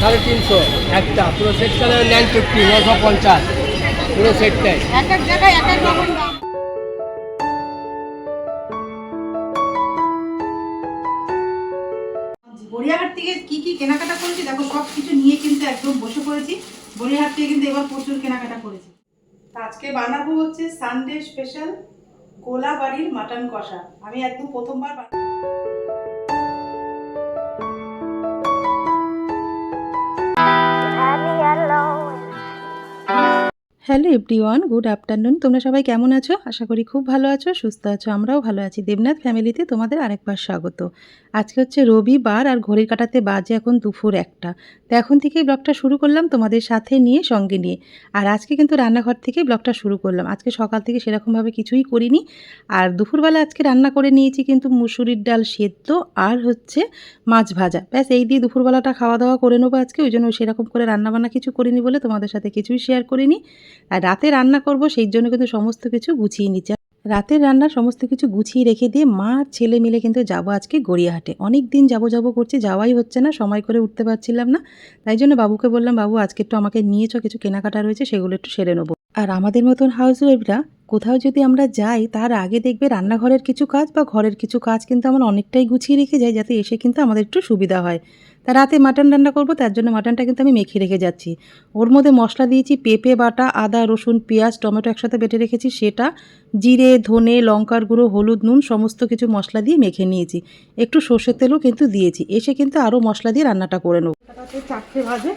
সাড়ে তিনশো একটা পুরো সেট কালে নাইন ফিফটি নশো পঞ্চাশ। পুরো সেটটাই এক এক জায়গায় এক এক রকম দাম। গড়িয়াহাট থেকে কি কি কেনাকাটা করেছি দেখো সব কিছু নিয়ে কিন্তু একদম বসে পড়েছি। গড়িয়াহাট থেকে কিন্তু এবার প্রচুর কেনাকাটা করেছি। তা আজকে বানাবো হচ্ছে সানডে স্পেশাল কোলা বাড়ির মাটন কষা। আমি একদম প্রথমবার বানাবো। Hello everyone, good afternoon. তোমরা সবাই কেমন আছো? আশা করি খুব ভালো আছো, সুস্থ আছো, আমরাও ভালো আছি। দেবনাথ ফ্যামিলিতে তোমাদের আরেকবার স্বাগত। আজকে হচ্ছে রবিবার আর ঘড়ির কাটাতে বাজে এখন দুপুর একটা। তো এখন থেকেই ব্লগটা শুরু করলাম তোমাদের সাথে নিয়ে, সঙ্গে নিয়ে। আর আজকে কিন্তু রান্নাঘর থেকেই ব্লগটা শুরু করলাম। আজকে সকাল থেকে সেরকমভাবে কিছুই করিনি। আর দুপুরবেলা আজকে রান্না করে নিয়েছি কিন্তু মুসুরির ডাল সেদ্ধ আর হচ্ছে মাছ ভাজা। ব্যাস, এই দিয়ে দুপুরবেলাটা খাওয়া দাওয়া করে নেব আজকে। ওই জন্য সেরকম করে রান্নাবান্না কিছু করিনি বলে তোমাদের সাথে কিছুই শেয়ার করিনি। আর রাতে রান্না করব, সেই জন্য কিন্তু সমস্ত কিছু গুছিয়ে নিচ্ছে। রাতের রান্না সমস্ত কিছু গুছিয়ে রেখে দিয়ে মা আর ছেলে মিলে কিন্তু যাব আজকে গড়িয়াহাটে। অনেক দিন যাব যাব করছে, যাওয়াই হচ্ছে না, সময় করে উঠতে পারছিলাম না। তাই জন্য বাবুকে বললাম, বাবু, আজকে একটু আমাকে নিয়েছ কিছু কেনাকাটা রয়েছে, সেগুলো একটু সেরে নেব। আর আমাদের মতন হাউস ওয়াইফরা কোথাও যদি আমরা যাই, তার আগে দেখবে রান্নাঘরের কিছু কাজ বা ঘরের কিছু কাজ কিন্তু আমরা অনেকটাই গুছিয়ে রেখে যাই যাতে এসে কিন্তু আমাদের একটু সুবিধা হয়। তা রাতে মাটন রান্না করব, তার জন্য মাটনটা কিন্তু আমি মেখে রেখে যাচ্ছি। ওর মধ্যে মশলা দিয়েছি, পেঁপে, বাটা, আদা, রসুন, পেঁয়াজ, টমেটো একসাথে বেটে রেখেছি, সেটা, জিরে, ধনে, লঙ্কার গুঁড়ো, হলুদ, নুন, সমস্ত কিছু মশলা দিয়ে মেখে নিয়েছি। একটু সর্ষের তেলও কিন্তু দিয়েছি, এসে কিন্তু আরও মশলা দিয়ে রান্নাটা করে নেব। চারটে তা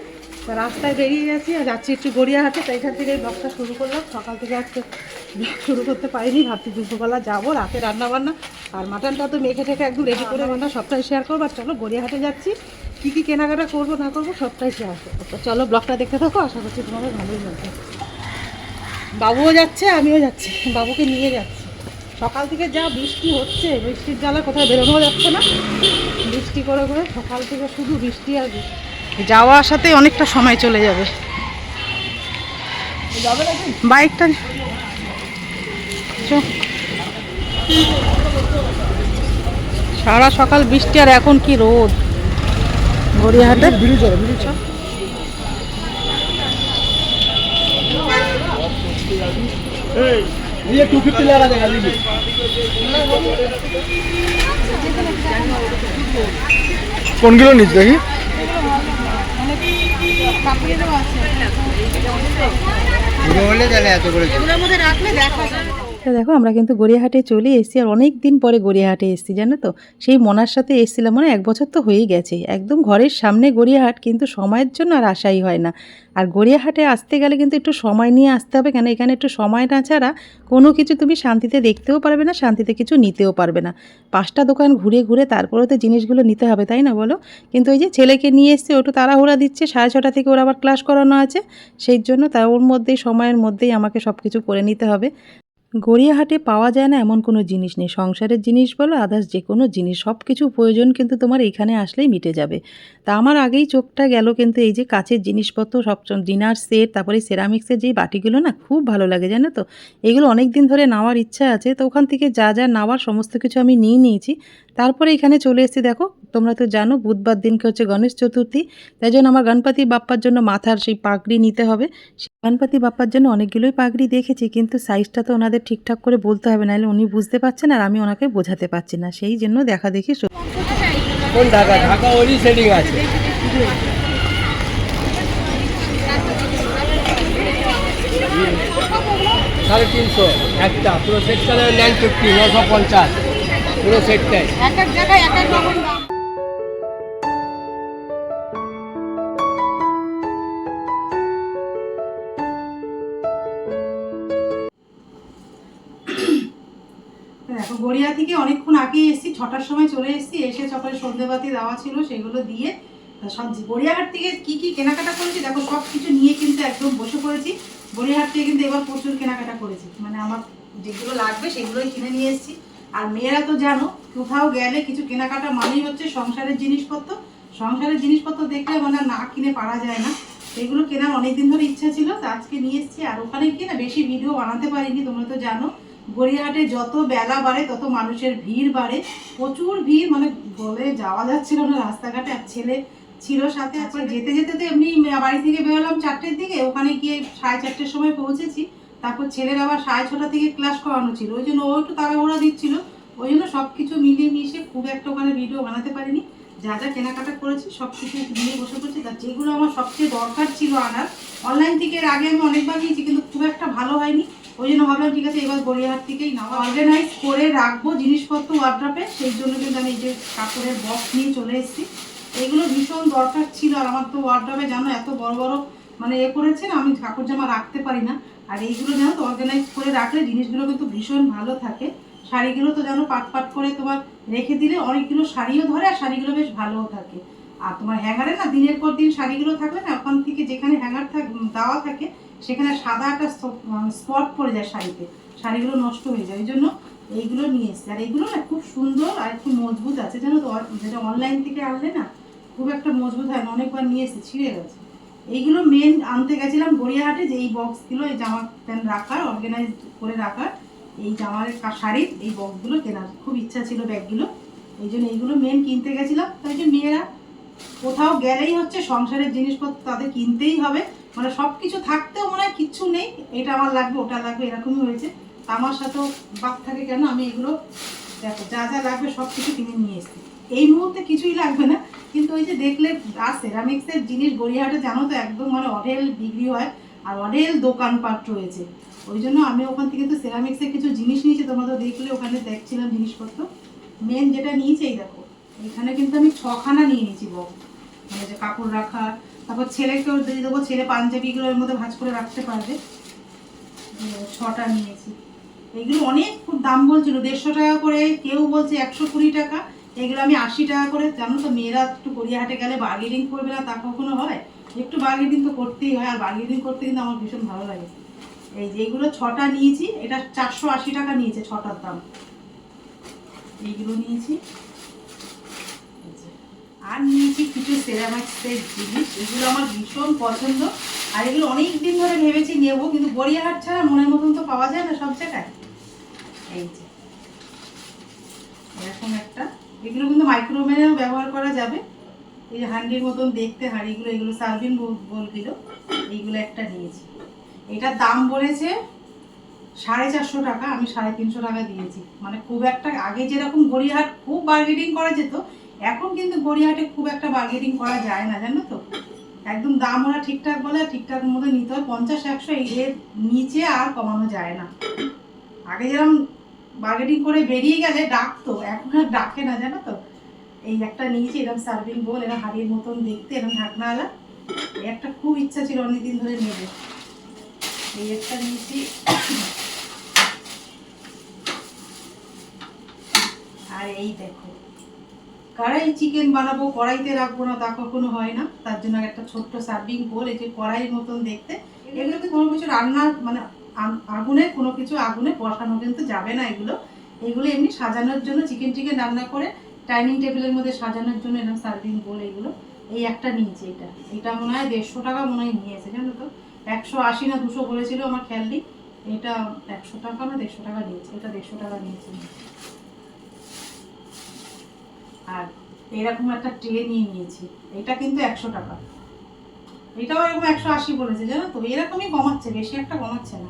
রাস্তায় বেরিয়ে গেছি আর যাচ্ছি একটু গড়িয়াহাটে তাই এখান থেকে ব্লগটা শুরু করলাম। সকাল থেকে আজকে ব্লগ শুরু করতে পারিনি, ভাবছি দুপুরবেলা যাব, রাতে রান্না বান্না আর মাটনটা তো মেখে টেখে একদম রেডি করে বান্না সবটাই শেয়ার করব। আর চলো গড়িয়াহাটে যাচ্ছি, কী কী কেনাকাটা করব, না করব, সবটাই শেয়ার করব। তো চলো ব্লগটা দেখতে থাকো, আশা করছি তোমাদের ভালোই লাগবে। বাবুও যাচ্ছে, আমিও যাচ্ছি, বাবুকে নিয়ে যাচ্ছি। সকাল থেকে যা বৃষ্টি হচ্ছে, বৃষ্টির জ্বালা কোথাও বেরোনো যাচ্ছে না। বৃষ্টি করে করে সকাল থেকে শুধু বৃষ্টি আর বৃষ্টি। যাওয়া আসাতে অনেকটা সময় চলে যাবে বাইকটা চো। সারা সকাল বৃষ্টি আর এখন কি রোদ গড়িয়াহাটে চ। ये टू फिफ्टी लगा देगा लीजिए কোনগুলো এত করে এগুলোর মধ্যে রাখলে দেখা যাবে। দেখো আমরা কিন্তু গড়িয়াহাটে চলে এসেছি আর অনেক দিন পরে গড়িয়াহাটে এসেছি, জানো তো? সেই মনার সাথে এসেছিলাম মানে এক বছর তো হয়েই গেছে। একদম ঘরের সামনে গড়িয়াহাট, কিন্তু সময়ের জন্য আর আসাই হয় না। আর গড়িয়াহাটে আসতে গেলে কিন্তু একটু সময় নিয়ে আসতে হবে, কেন এখানে একটু সময় না ছাড়া কোনো কিছু তুমি শান্তিতে দেখতেও পারবে না, শান্তিতে কিছু নিতেও পারবে না। পাঁচটা দোকান ঘুরে ঘুরে তারপরে তো জিনিসগুলো নিতে হবে, তাই না বলো? কিন্তু ওই যে ছেলেকে নিয়ে এসছে ওটু তাড়াহুড়া দিচ্ছে, সাড়ে ছটা থেকে ওর আবার ক্লাস করানো আছে। সেই জন্য তা ওর মধ্যেই, সময়ের মধ্যেই আমাকে সব কিছু করে নিতে হবে। গড়িয়াহাটে পাওয়া যায় না এমন কোনো জিনিস নেই। সংসারের জিনিস বলো আদার্স যে কোনো জিনিস সব কিছু প্রয়োজন কিন্তু তোমার এখানে আসলেই মিটে যাবে। তা আমার আগেই চোখটা গেল কিন্তু এই যে কাছের জিনিসপত্র, সব ডিনার সেট, তারপরে সেরামিক্সের যে বাটিগুলো না, খুব ভালো লাগে, জানো তো? এগুলো অনেক দিন ধরে নেওয়ার ইচ্ছা আছে, তো ওখান থেকে যা যা নেওয়ার সমস্ত কিছু আমি নিয়ে নিয়েছি। তারপরে এখানে চলে এসেছি, দেখো, তোমরা তো জানো, বুধবার দিনকে হচ্ছে গণেশ চতুর্থী, তাই জন্য আমার গণপতি বাপ্পার জন্য মাথার সেই পাগড়ি নিতে হবে। গণপতি বাপ্পার জন্য অনেকগুলোই পাগড়ি দেখেছি, কিন্তু সাইজটা তো ওনাদের ঠিকঠাক করে বলতে হবে, নাহলে উনি বুঝতে পারছেন আর আমি ওনাকে বোঝাতে পারছি না। সেই জন্য দেখা দেখি আছে। সাড়ে তিনশো, একটা, পুরো সেট নাইন ফিফটি নশো পঞ্চাশ। পুরো সেটটাই। এক এক জায়গায় এক এক রকম দাম। দেখো গড়িয়া থেকে অনেকক্ষণ আগে এসেছি ছটার সময় চলে এসেছি এসে সকালে সন্ধেবাতি দেওয়া ছিল সেগুলো দিয়ে সব গড়িয়াহাট থেকে কি কি কেনাকাটা করেছি দেখো সব কিছু নিয়ে কিন্তু একদম বসে পড়েছি। গড়িয়াহাট থেকে কিন্তু এবার প্রচুর কেনাকাটা করেছি। মানে আমার যেগুলো লাগবে সেগুলোই কিনে নিয়ে এসেছি। আর মেয়েরা তো জানো, কোথাও গেলে কিছু কেনাকাটা মানেই হচ্ছে সংসারের জিনিসপত্র। সংসারের জিনিসপত্র দেখলে মানে না কিনে পারা যায় না। এগুলো কেনার অনেকদিন ধরে ইচ্ছা ছিল, তো আজকে নিয়ে এসেছি। আর ওখানে গিয়ে না বেশি ভিডিও বানাতে পারিনি, তোমরা তো জানো। গড়িয়াহাটে যত বেলা বাড়ে, তত মানুষের ভিড় বাড়ে। প্রচুর ভিড় মানে বলে যাওয়া যাচ্ছিল না রাস্তাঘাটে। আর ছেলে ছিল সাথে আছে যেতে যেতে তো এমনি বাড়ি থেকে বেরোলাম চারটের দিকে। ওখানে গিয়ে সাড়ে চারটের সময় পৌঁছেছি। তারপর ছেলের আবার সাড়ে ছটা থেকে ক্লাস করানো ছিল। ওই জন্য ও একটু তাড়াহুড়া দিচ্ছিল। ওই জন্য সব কিছু মিলিয়ে মিশে খুব একটা ওখানে ভিডিও বানাতে পারিনি। যা যা কেনাকাটা করেছি সব কিছু নিয়ে বসে পড়ছি। তার যেগুলো আমার সবচেয়ে দরকার ছিল আনার অনলাইন থেকে এর আগে আমি অনেকবার নিয়েছি, কিন্তু খুব একটা ভালো হয়নি। ওই জন্য ভাবলাম, ঠিক আছে, এবার গড়িয়াহাট থেকেই নেওয়া অর্গানাইজ করে রাখব জিনিসপত্র ওয়ার্ড্রপে সেই জন্য কিন্তু আমি এই যে কাপড়ের বক্স নিয়ে চলে এসেছি। এগুলো ভীষণ দরকার ছিল আর আমার তো ওয়ার্ড্রপে জানো, এত বড় বড় মানে এ করেছে আমি কাপড় জামা রাখতে পারি না। আর এইগুলো জানো তো অর্গানাইজ করে রাখলে জিনিসগুলো কিন্তু ভীষণ ভালো থাকে। শাড়িগুলো তো জানো পাট পাট করে তোমার রেখে দিলে অনেকগুলো শাড়িও ধরে আর শাড়িগুলো বেশ ভালোও থাকে। আর তোমার হ্যাঙ্গারে না দিনের পর দিন শাড়িগুলো থাকলে না ওখান থেকে যেখানে হ্যাঙ্গার থাক দেওয়া থাকে, সেখানে সাদা একটা স্পট পড়ে যায় শাড়িতে। শাড়িগুলো নষ্ট হয়ে যায়। ওই জন্য এইগুলো নিয়ে এসছে। আর এইগুলো না খুব সুন্দর আর একটু মজবুত আছে। জানো তো যেটা অনলাইন থেকে আনলে না খুব একটা মজবুত হয় না। অনেকবার নিয়ে এসেছি, ছিঁড়ে গেছে। এইগুলো মেন আনতে গেছিলাম গড়িয়াহাটে, যে এই বক্সগুলো এই জামা প্যান্ট রাখার অর্গানাইজ করে রাখার, এই জামার শাড়ির এই বক্সগুলো কেনার, খুব ইচ্ছা ছিল ব্যাগগুলো এই জন্য এইগুলো মেন কিনতে গেছিলাম। তাই যে মেয়েরা কোথাও গেলেই হচ্ছে সংসারের জিনিসপত্র তাদের কিনতেই হবে। মানে সব কিছু থাকতেও মনে হয় কিচ্ছু নেই, এটা আমার লাগবে, ওটা লাগবে, এরকমই হয়েছে। আমার সাথেও বাদ থাকে কেন, আমি এগুলো দেখো, যা যা লাগবে সব কিছু কিনে নিয়ে এসেছি। এই মুহূর্তে কিছুই লাগবে না। কিন্তু ওই যে দেখলে আর সেরামিক্সের জিনিস গড়িয়াহাটে জানো তো, একদম মানে অঢেল বিক্রি হয় আর অঢেল দোকানপাট রয়েছে। ওই জন্য আমি ওখান থেকে তো সেরামিক্সের কিছু জিনিস নিয়েছি তোমরা তো দেখলে ওখানে দেখছিলাম জিনিসপত্র। মেন যেটা নিয়েছি, এই দেখো, এখানে কিন্তু আমি ছখানা নিয়ে নিয়েছি বক্স মানে যে কাপড় রাখা তারপর ছেলেকেও দিয়ে দেবো, ছেলে পাঞ্জাবিগুলো এর মধ্যে ভাজ করে রাখতে পারবে। ছটা নিয়েছি। এগুলো অনেক খুব দাম বলছিল, দেড়শো টাকা করে, কেউ বলছে একশো কুড়ি টাকা। এগুলো আমি আশি টাকা করে, জানো তো, মেয়েরা একটু গড়িয়াহাটে গেলে বার্গেনিং করবে না, তা কখনো হয়? একটু বার্গেনিং তো করতেই হয়, আর বার্গেনিং করতে কিন্তু আমার ভীষণ ভালো লাগে। এই যে এইগুলো ছটা নিয়েছি, এটা চারশো আশি টাকা নিয়েছে ছটার দাম। এইগুলো নিয়েছি। আর নিয়েছি কিছু সেরামিক্সের জিনিস, এগুলো আমার ভীষণ পছন্দ। আর এগুলো অনেক দিন ধরে ভেবেছি নেব, কিন্তু গড়িয়াহাট ছাড়া মনের মতন তো পাওয়া যায় না সব জায়গায়। এই যে এরকম একটা এগুলো কিন্তু মাইক্রোওভেনেও ব্যবহার করা যাবে। এই যে হান্ডির মতন দেখতে হাঁড়িগুলো এগুলো সার্ভিন বলগুলো এইগুলো একটা নিয়েছি। এটার দাম বলেছে সাড়ে চারশো টাকা, আমি সাড়ে তিনশো টাকা দিয়েছি। মানে খুব একটা আগে যেরকম গড়িয়াহাট খুব বার্গেনিং করা যেত, এখন কিন্তু গড়িয়াহাটে খুব একটা বার্গেনিং করা যায় না, জানো তো? একদম দাম ওরা ঠিকঠাক বলে ঠিকঠাক মতো নিতে হয়। পঞ্চাশ, একশো এর নিচে আর কমানো যায় না। আগে যেরকম বার্গেনিং করে বেরিয়ে গেলে ডাকতো এখন আর ডাকে না, জানো তো? এই একটা নিয়েছি এরকম সার্ভিং বোল এরকম হাড়ির মতন দেখতে এরকম ঢাকনাওয়ালা। এই একটা খুব ইচ্ছা ছিল অনেকদিন ধরে নেবে। এই একটা নিয়েছি। আর এই দেখো, কড়াই চিকেন বানাবো, কড়াইতে রাখব না, তা কখনো হয় না। তার জন্য একটা ছোট্ট সার্ভিং বোল এই যে কড়াইয়ের মতন দেখতে। এগুলোতে কোনো কিছু রান্না মানে আগুনে, কোনো কিছু আগুনে বসানো কিন্তু যাবে না এগুলো। এগুলো এমনি সাজানোর জন্য চিকেন টিকেন রান্না করে ডাইনিং টেবিলের মধ্যে সাজানোর জন্য এরকম সার্ভিং বোল এগুলো। এই একটা নিয়েছি এটা। এটা মনে হয় দেড়শো টাকা মনে হয় নিয়েছে, জানো তো? একশো আশি না দুশো বলেছিল আমার খেয়াল এটা একশো টাকা না দেড়শো টাকা নিয়েছে, এটা দেড়শো টাকা নিয়েছে। আর এরকম একটা ট্রে নিয়ে নিয়েছি। এটা কিন্তু একশো টাকা। এটাও এরকম একশো আশি বলেছে, জানো তো? এরকমই কমাচ্ছে, বেশি একটা কমাচ্ছে না।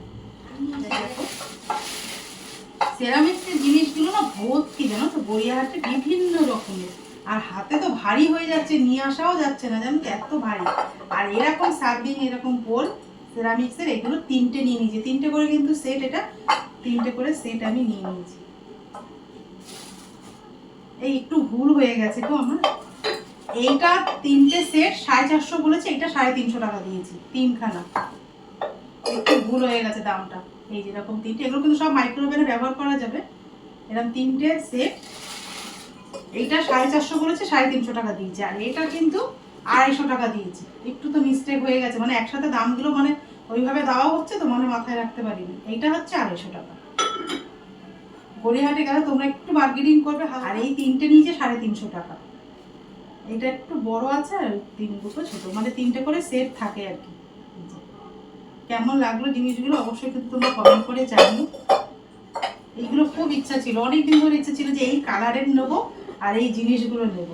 সেরামিক্সের জিনিসগুলো না ভর্তি, জানো তো? গড়িয়াহাটে বিভিন্ন রকমের। আর হাতে তো ভারী হয়ে যাচ্ছে, নিয়ে আসাও যাচ্ছে না, জানো তো? এত ভারী। আর এরকম সার্ভিং, এরকম পোল সেরামিক্সের, এগুলো তিনটে নিয়ে নিয়েছি। তিনটে করে কিন্তু সেট, এটা তিনটে করে সেট আমি নিয়ে নিয়েছি। এই একটু ভুল হয়ে গেছে গো আমার। এইটা তিনটে সেট সাড়ে চারশো বলেছে, এটা সাড়ে তিনশো টাকা দিয়েছি, তিনখানা। একটু ভুল হয়ে গেছে দামটা। এই যেরকম তিনটে এগুলো কিন্তু সব মাইক্রোওভেনে ব্যবহার করা যাবে। এরকম তিনটে সেট এইটা সাড়ে চারশো বলেছে সাড়ে তিনশো টাকা দিয়েছে। আর এটা কিন্তু আড়াইশো টাকা দিয়েছে। একটু তো মিস্টেক হয়ে গেছে। মানে একসাথে দামগুলো মানে ওইভাবে দেওয়া হচ্ছে তো মানে মাথায় রাখতে পারিনি। এইটা হচ্ছে আড়াইশো টাকা। গড়িয়াহাটে গেলে তোমরা একটু মার্কেটিং করবে। আর এই তিনটে নিয়েছে সাড়ে তিনশো টাকা। এটা একটু বড় আছে আর তিন দুটো ছোট। মানে তিনটে করে সেট থাকে আর কি। কেমন লাগল জিনিসগুলো অবশ্যই কিন্তু তোমরা কমেন্ট করে জানিও। এইগুলো খুব ইচ্ছা ছিল। অনেক দিন ধরে ইচ্ছা ছিল যে এই কালারের নেব আর এই জিনিসগুলো নেব।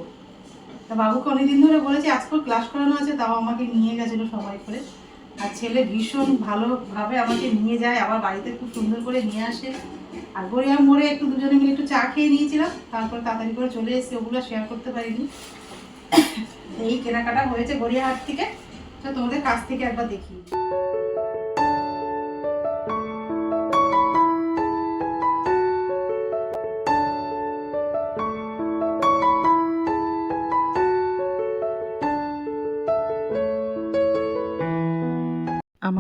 তা বাবুকে অনেকদিন ধরে বলেছি আজকাল ক্লাস করানো আছে, তাও আমাকে নিয়ে গেছিল সবাই করে। আর ছেলে ভীষণ ভালোভাবে আমাকে নিয়ে যায়, আবার বাড়িতে খুব সুন্দর করে নিয়ে আসে। আর গড়িয়ার মোড়ে একটু দুজনে মিলে একটু চা খেয়ে নিয়েছিলাম, তারপর তাড়াতাড়ি করে চলে এসেছি, ওগুলো শেয়ার করতে পারিনি। এই কেনাকাটা হয়েছে গড়িয়াহাট থেকে। তো তোমাদের কাছ থেকে একবার দেখি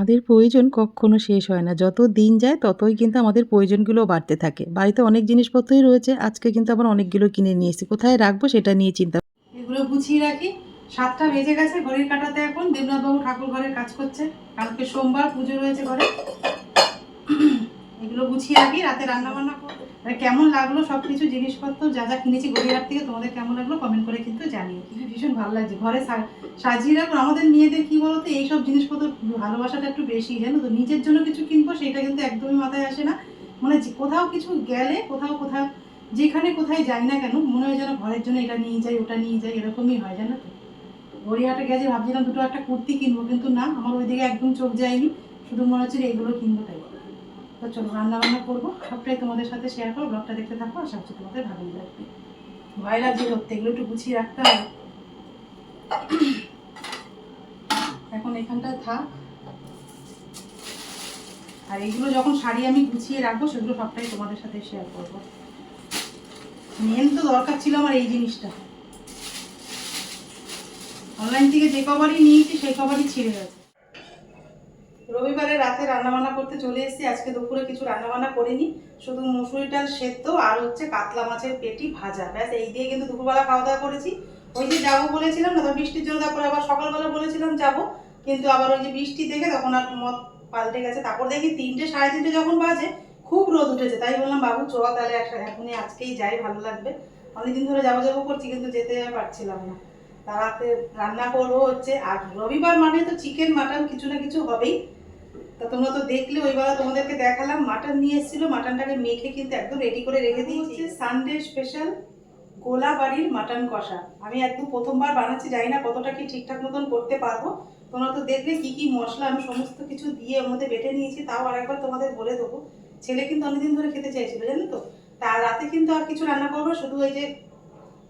আমাদের প্রয়োজন কখনো শেষ হয় না। যত দিন যায়, ততই কিন্তু আমাদের প্রয়োজনগুলো বাড়তে থাকে। বাড়িতে অনেক জিনিসপত্রই রয়েছে। আজকে কিন্তু আবার অনেকগুলো কিনে নিয়ে এসেছি। কোথায় রাখব সেটা নিয়ে চিন্তা এগুলো গুছিয়ে রাখি। সাতটা বেজে গেছে, ঘড়ির কাটাতে এখন। দেবনাথবাবু ঠাকুর ঘরের কাজ করছে। কালকে সোমবার পুজো রয়েছে ঘরে। এগুলো গুছিয়ে রাখি, রাতে রান্না বান্না আর কেমন লাগল সব কিছু জিনিসপত্র, যা যা কিনেছি গড়িয়াহাট থেকে, তোমাদের কেমন লাগল কমেন্ট করে কিন্তু কিন্তু ভীষণ ভালো লাগছে। ঘরে সাজিয়ে রাখব আমাদের মেয়েদের কি বলতো, এইসব জিনিসপত্র ভালোবাসাটা একটু বেশি, জানো তো? নিজের জন্য কিছু কিনবো, সেটা কিন্তু একদমই মাথায় আসে না। মানে কোথাও কিছু গেলে, কোথাও কোথাও, যেখানে কোথায় যাই না কেন, মনে হয় যেন ঘরের জন্য এটা নিয়ে যাই, ওটা নিয়ে যাই, এরকমই হয়, জানো তো? গড়িয়াহাটে গেছে, ভাবছিলাম দুটো একটা কুর্তি কিনবো, কিন্তু না, আমার ওইদিকে একদম চোখ যায়নি। শুধু মনে হচ্ছে যে এগুলো কিনবো তাই। তো চলো রান্না বান্না করব। সবটাই তোমাদের সাথে শেয়ার করো ব্লগটা দেখতে থাকো আশা করছি তোমাদের ভালোই লাগবে। ভয় লাগছে ধরতে এগুলো একটু গুছিয়ে রাখতে হবে। এখন এখানটা থাক। আর এগুলো যখন শাড়ি আমি গুছিয়ে রাখব, সেগুলো সবটাই তোমাদের সাথে শেয়ার করব। মেন তো দরকার ছিল আমার এই জিনিসটা। অনলাইন থেকে যে কবারই নিয়েছি, সেই কবারই ছিঁড়ে গেছে। রবিবারে রাতে রান্নাবান্না করতে চলে এসেছি। আজকে দুপুরে কিছু রান্নাবান্না করিনি। শুধু মুসুরি ডাল সেদ্ধ আর হচ্ছে কাতলা মাছের পেটি ভাজা। ব্যাস, এই দিয়ে কিন্তু দুপুরবেলা খাওয়া দাওয়া করেছি। ওই যে যাব বলেছিলাম না, তো বৃষ্টির জন্য তারপরে আবার সকালবেলা বলেছিলাম যাব। কিন্তু আবার ওই যে বৃষ্টি দেখে তখন আর মত পাল্টে গেছে। তারপর দেখি তিনটে, সাড়ে তিনটে যখন বাজে, খুব রোদ উঠেছে। তাই বললাম, বাবু, চ তাহলে একসাথে এখনই আজকেই যাই, ভালো লাগবে। অনেকদিন ধরে যাব যাব করছি, কিন্তু যেতে পারছিলাম না। তারাতে রান্না করব হচ্ছে। আর রবিবার মানে তো চিকেন, মাটন কিছু না কিছু হবেই। তা তোমরা তো দেখলে ওইবেলা তোমাদেরকে দেখালাম মাটন নিয়ে এসেছিল মাটনটাকে মেখে কিন্তু একদম রেডি করে রেখে দিয়েছি। সানডে স্পেশাল গোলা বাড়ির মাটন কষা। আমি একদম প্রথমবার বানাচ্ছি জানি না কতটা কি ঠিকঠাক মতন করতে পারব। তোমরা তো দেখলে কি কি মশলা আমি সমস্ত কিছু দিয়ে ওর মধ্যে বেটে নিয়েছি তাও আরেকবার তোমাদের বলে দেবো। ছেলে কিন্তু অনেকদিন ধরে খেতে চাইছিল জানো তো? তা রাতে কিন্তু আর কিছু রান্না করব শুধু ওই যে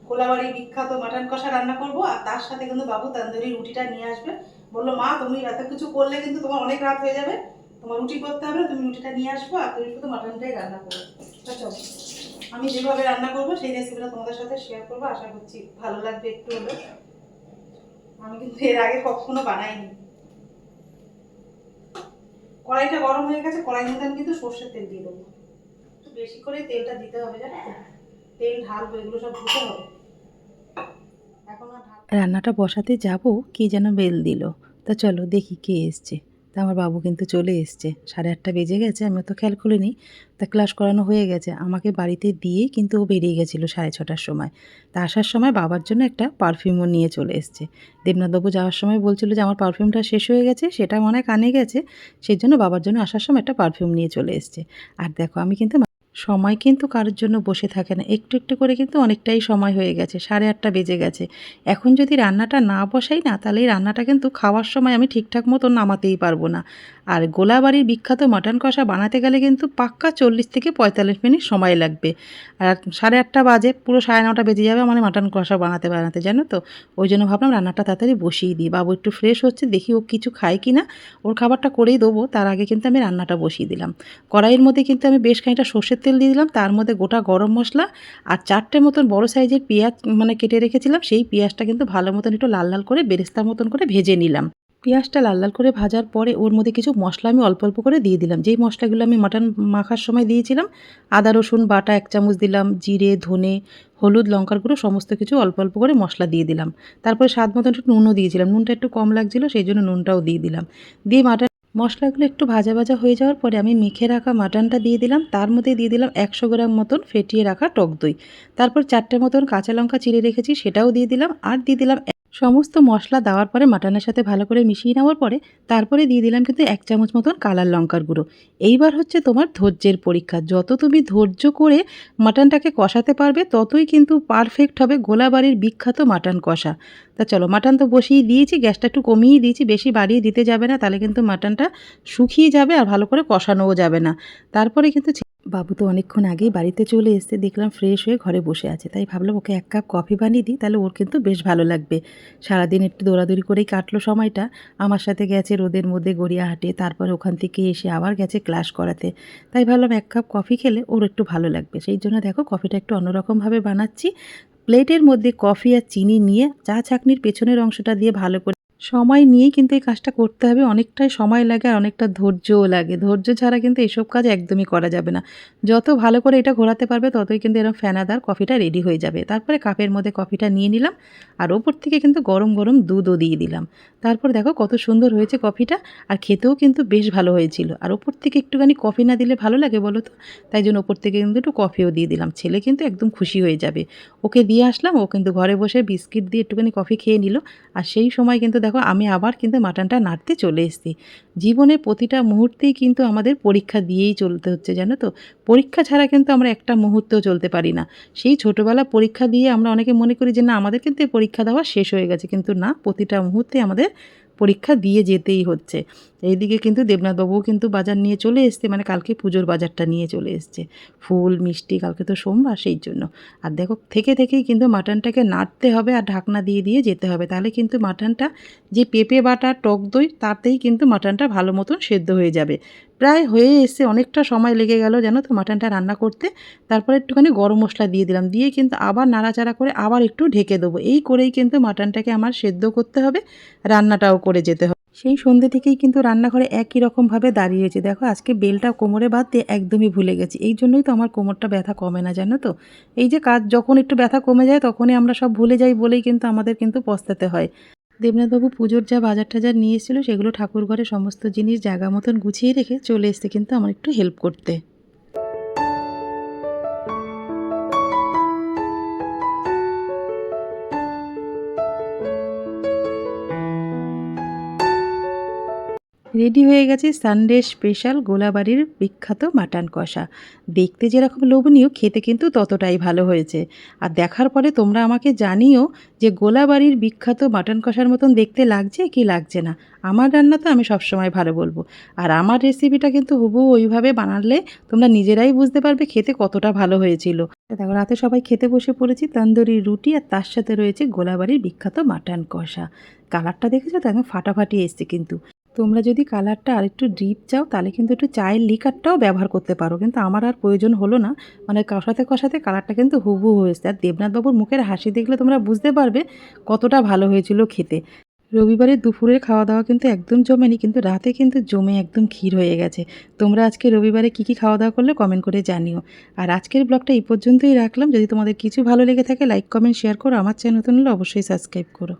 কোলাবাড়ির বিখ্যাত মাটন কষা রান্না করব আর তার সাথে কিন্তু বাবু তান্দুরি রুটিটা নিয়ে আসবে। বলল, মা, তুমি এত কিছু করলে কিন্তু তোমার অনেক রাত হয়ে যাবে। তোমার রুটি করতে হবে, তুমি রুটিটা নিয়ে আসব আর তুমি শুধু মাটনটাই রান্না করো। আমি যেভাবে রান্না করব, সেই রেসিপিটা তোমাদের সাথে শেয়ার করব। আশা করছি ভালো লাগবে একটু হলেও। আমি কিন্তু এর আগে কখনো বানাইনি। কড়াইটা গরম হয়ে গেছে কড়াইয়ের মধ্যে আমি কিন্তু সর্ষের তেল দিয়ে দেবো। একটু বেশি করে তেলটা দিতে হবে, জানো তেল ঢালবো এগুলো সব দিতে হবে। ঢাল রান্নাটা বসাতে যাব, কি যেন বেল দিল। তা চলো দেখি কে এসছে। তা আমার বাবু কিন্তু চলে এসছে। সাড়ে আটটা বেজে গেছে আমি তো খেয়াল করিনি। তা ক্লাস করানো হয়ে গেছে। আমাকে বাড়িতে দিয়ে কিন্তু ও বেরিয়ে গেছিল সাড়ে ছটার সময়। তা আসার সময় বাবার জন্য একটা পারফিউমও নিয়ে চলে এসছে। দেবনাথবাবু যাওয়ার সময় বলছিল যে, আমার পারফিউমটা শেষ হয়ে গেছে, সেটা মনে কানে গেছে। সেই জন্য বাবার জন্য আসার সময় একটা পারফিউম নিয়ে চলে এসছে। আর দেখো, আমি কিন্তু সময় কিন্তু কারোর জন্য বসে থাকে না। একটু একটু করে কিন্তু অনেকটাই সময় হয়ে গেছে, সাড়ে আটটা বেজে গেছে। এখন যদি রান্নাটা না বসাই না, তাহলে এই রান্নাটা কিন্তু খাওয়ার সময় আমি ঠিকঠাক মতো নামাতেই পারব না। আর গোলাবাড়ির বিখ্যাত মাটন কষা বানাতে গেলে কিন্তু পাক্কা চল্লিশ থেকে পঁয়তাল্লিশ মিনিট সময় লাগবে। আর সাড়ে আটটা বাজে, পুরো সাড়ে নটা বেজে যাবে আমার মাটন কষা বানাতে বানাতে, জানো তো? ওই জন্য ভাবলাম রান্নাটা তাড়াতাড়ি বসিয়ে দিই। বাবু একটু ফ্রেশ হচ্ছে, দেখি ও কিছু খায় কি না। ওর খাবারটা করেই দেবো, তার আগে কিন্তু আমি রান্নাটা বসিয়ে দিলাম। কড়াইয়ের মধ্যে কিন্তু আমি বেশ খানিকটা সর্ষের দিয়ে দিলাম, তার মধ্যে গোটা গরম মশলা আর চারটে মতন বড় সাইজের পেঁয়াজ মানে কেটে রেখেছিলাম। সেই পেঁয়াজটা কিন্তু ভালো মতন একটু লাল লাল করে বেরেস্তার মতন করে ভেজে নিলাম। পেঁয়াজটা লাল লাল করে ভাজার পরে ওর মধ্যে কিছু মশলা আমি অল্প অল্প করে দিয়ে দিলাম। যেই মশলাগুলো আমি মাটন মাখার সময় দিয়েছিলাম, আদা, রসুন, বাটা, এক চামচ দিলাম, জিরে, ধনে, হলুদ, লঙ্কার গুঁড়ো, সমস্ত কিছু অল্প অল্প করে মশলা দিয়ে দিলাম। তারপরে স্বাদ মতন একটু নুনও দিয়েছিলাম নুনটা একটু কম লাগছিল, সেই জন্য নুনটাও দিয়ে দিলাম। দিয়ে মাটন মশলাগুলো একটু ভাজা ভাজা হয়ে যাওয়ার পরে আমি মেখে রাখা মাটনটা দিয়ে দিলাম। তার মধ্যে দিয়ে দিলাম একশো গ্রাম মতন ফেটিয়ে রাখা টক দই। তারপর চারটে মতন কাঁচা লঙ্কা চিড়ে রেখেছি, সেটাও দিয়ে দিলাম। আর দিয়ে দিলাম সমস্ত মশলা দেওয়ার পরে মাটনের সাথে ভালো করে মিশিয়ে নেওয়ার পরে তারপরে দিয়ে দিলাম কিন্তু এক চামচ মতন কালার লঙ্কার গুঁড়ো। এইবার হচ্ছে তোমার ধৈর্যের পরীক্ষা। যত তুমি ধৈর্য করে মাটনটাকে কষাতে পারবে, ততই কিন্তু পারফেক্ট হবে গোলাবাড়ির বিখ্যাত মাটন কষা। তা চলো, মাটন তো বসিয়ে দিয়েছি, গ্যাসটা একটু কমিয়ে দিয়েছি, বেশি বাড়িয়ে দিতে যাবে না, তাহলে কিন্তু মাটনটা শুকিয়ে যাবে আর ভালো করে কষানোও যাবে না। তারপরে কিন্তু বাবু তো অনেকক্ষণ আগেই বাড়িতে চলে এসছে, দেখলাম ফ্রেশ হয়ে ঘরে বসে আছে। তাই ভাবলাম ওকে এক কাপ কফি বানিয়ে দিই, তাহলে ওর কিন্তু বেশ ভালো লাগবে। সারাদিন একটু দৌড়াদৌড়ি করেই কাটলো সময়টা। আমার সাথে গেছে রোদের মধ্যে গড়িয়াহাটে, তারপর ওখান থেকে এসে আবার গেছে ক্লাস করাতে। তাই ভাবলাম এক কাপ কফি খেলে ওর একটু ভালো লাগবে। সেই জন্য দেখো কফিটা একটু অন্যরকমভাবে বানাচ্ছি। প্লেটের মধ্যে কফি আর চিনি নিয়ে চা ছাকনির পেছনের অংশটা দিয়ে ভালো করে সময় নিয়েই কিন্তু এই কাজটা করতে হবে। অনেকটাই সময় লাগে আর অনেকটা ধৈর্যও লাগে। ধৈর্য ছাড়া কিন্তু এসব কাজ একদমই করা যাবে না। যত ভালো করে এটা ঘোরাতে পারবে, ততই কিন্তু এরকম ফেনাদার কফিটা রেডি হয়ে যাবে। তারপরে কাপের মধ্যে কফিটা নিয়ে নিলাম আর ওপর থেকে কিন্তু গরম গরম দুধও দিয়ে দিলাম। তারপর দেখো কত সুন্দর হয়েছে কফিটা আর খেতেও কিন্তু বেশ ভালো হয়েছিল। আর ওপর থেকে একটুখানি কফি না দিলে ভালো লাগে বলো তো? তাই জন্য ওপর থেকে কিন্তু একটু কফিও দিয়ে দিলাম। ছেলে কিন্তু একদম খুশি হয়ে যাবে। ওকে দিয়ে আসলাম। ও কিন্তু ঘরে বসে বিস্কিট দিয়ে একটুখানি কফি খেয়ে নিল। আর সেই সময় কিন্তু দেখো, আমি আবার কিন্তু মাটনটা নাড়তে চলে এসেছি। জীবনে প্রতিটা মুহূর্তেই কিন্তু আমাদের পরীক্ষা দিয়েই চলতে হচ্ছে, জানো তো? পরীক্ষা ছাড়া কিন্তু আমরা একটা মুহূর্তেও চলতে পারি না। সেই ছোটোবেলা পরীক্ষা দিয়ে আমরা অনেকে মনে করি যে, না, আমাদের কিন্তু পরীক্ষা দেওয়া শেষ হয়ে গেছে। কিন্তু না, প্রতিটা মুহূর্তে আমাদের পরীক্ষা দিয়ে যেতেই হচ্ছে। এইদিকে কিন্তু দেবনাথবাবুও কিন্তু বাজার নিয়ে চলে এসছে মানে কালকে পুজোর বাজারটা নিয়ে চলে এসছে। ফুল, মিষ্টি, কালকে তো সোমবার সেই জন্য। আর দেখো, থেকে থেকেই কিন্তু মাটনটাকে নাড়তে হবে আর ঢাকনা দিয়ে দিয়ে যেতে হবে। তাহলে কিন্তু মাটনটা যে পেঁপে বাটা, টক দই, তাতেই কিন্তু মাটনটা ভালো মতন সেদ্ধ হয়ে যাবে। প্রায় হয়ে এসে অনেকটা সময় লেগে গেল যেন তো মাটনটা রান্না করতে। তারপরে একটুখানি গরম মশলা দিয়ে দিলাম। দিয়ে কিন্তু আবার নাড়াচাড়া করে আবার একটু ঢেকে দেবো। এই করেই কিন্তু মাটনটাকে আমার সেদ্ধ করতে হবে, রান্নাটাও করে যেতে হবে। সেই সন্ধ্যে থেকেই কিন্তু রান্নাঘরে একই রকমভাবে দাঁড়িয়েছে দেখো আজকে বেলটা কোমরে বাঁধতে একদমই ভুলে গেছি। এই জন্যই তো আমার কোমরটা ব্যথা কমে না, জানো তো। এই যে কাজ যখন একটু ব্যথা কমে যায় তখনই আমরা সব ভুলে যাই বলেই কিন্তু আমাদের কিন্তু পস্তাতে হয়। দেবনাথবাবু পুজোর যা বাজার টাজার নিয়ে এসেছিল, সেগুলো ঠাকুর ঘরে সমস্ত জিনিস জায়গা মতন গুছিয়ে রেখে চলে এসছে, কিন্তু আমার একটু হেল্প করতে। রেডি হয়ে গেছে সানডে স্পেশাল গোলাবাড়ির বিখ্যাত মাটন কষা। দেখতে যেরকম লোভনীয়, খেতে কিন্তু ততটাই ভালো হয়েছে। আর দেখার পরে তোমরা আমাকে জানিও যে গোলাবাড়ির বিখ্যাত মাটন কষার মতন দেখতে লাগছে কি লাগছে না। আমার রান্না তো আমি সবসময় ভালো বলব। আর আমার রেসিপিটা কিন্তু হুবহু ওইভাবে বানালে তোমরা নিজেরাই বুঝতে পারবে খেতে কতটা ভালো হয়েছিল। দেখো, রাতে সবাই খেতে বসে পড়েছি তন্দুরি রুটি আর তার সাথে রয়েছে গোলাবাড়ির বিখ্যাত মাটন কষা। কালারটা দেখেছ তো? একদম ফাটাফাটি এসছে কিন্তু। তোমরা যদি কালারটা আর একটু ডিপ চাও, তাহলে কিন্তু একটু চায়ের লিকারটাও ব্যবহার করতে পারো। কিন্তু আমার আর প্রয়োজন হলো না। মানে কষাতে কষাতে কালারটা কিন্তু হুবহু হয়েছে আর দেবনাথবাবুর মুখের হাসি দেখলে তোমরা বুঝতে পারবে কতটা ভালো হয়েছিল খেতে। রবিবারে দুপুরের খাওয়া দাওয়া কিন্তু একদম জমেনি, কিন্তু রাতে কিন্তু জমে একদম ক্ষীর হয়ে গেছে। তোমরা আজকে রবিবারে কী কী খাওয়া দাওয়া করলে কমেন্ট করে জানিও। আর আজকের ব্লগটা এই পর্যন্তই রাখলাম। যদি তোমাদের কিছু ভালো লেগে থাকে লাইক কমেন্ট শেয়ার করো। আমার চ্যানেল নতুন হলে অবশ্যই সাবস্ক্রাইব করো।